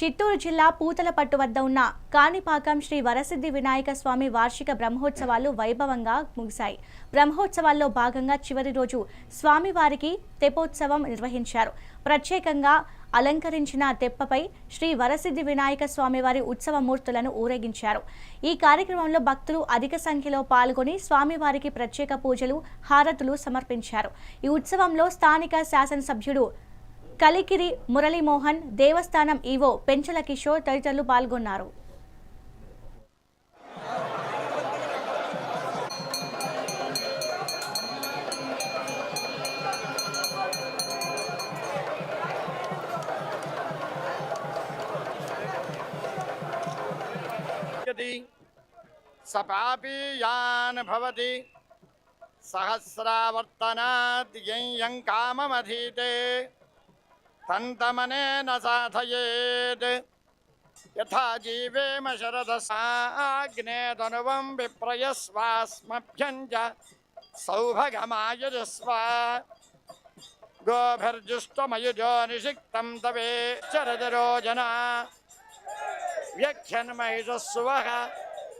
చిత్తూరు జిల్లా పూతలపట్టు వద్ద ఉన్న కాణిపాకం శ్రీ వరసిద్ధి వినాయక స్వామి వార్షిక బ్రహ్మోత్సవాలు వైభవంగా ముగిశాయి. బ్రహ్మోత్సవాల్లో భాగంగా చివరి రోజు స్వామివారికి తెప్పోత్సవం నిర్వహించారు. ప్రత్యేకంగా అలంకరించిన తెప్పపై శ్రీ వరసిద్ధి వినాయక స్వామివారి ఉత్సవ మూర్తులను ఊరేగించారు. ఈ కార్యక్రమంలో భక్తులు అధిక సంఖ్యలో పాల్గొని స్వామివారికి ప్రత్యేక పూజలు హారతులు సమర్పించారు. ఈ ఉత్సవంలో స్థానిక శాసనసభ్యుడు కలికిరి మురళీమోహన్ దేవస్థానం ఈవో పెంచల కిషోర్ తదితరులు పాల్గొన్నారు यदि सपापी यान् भवति सहस्रावर्तनात् यं काममधीते तन्तमनेन साधयेत् यथा जीवेम शरदसाग्ने तनुवं विप्रयस्वास्मभ्यं च सौभगमायुजस्व गोभिर्जुष्टमयुजो निषिक्तं तवे चरदरोजना व्यख्यन्महिषस्वः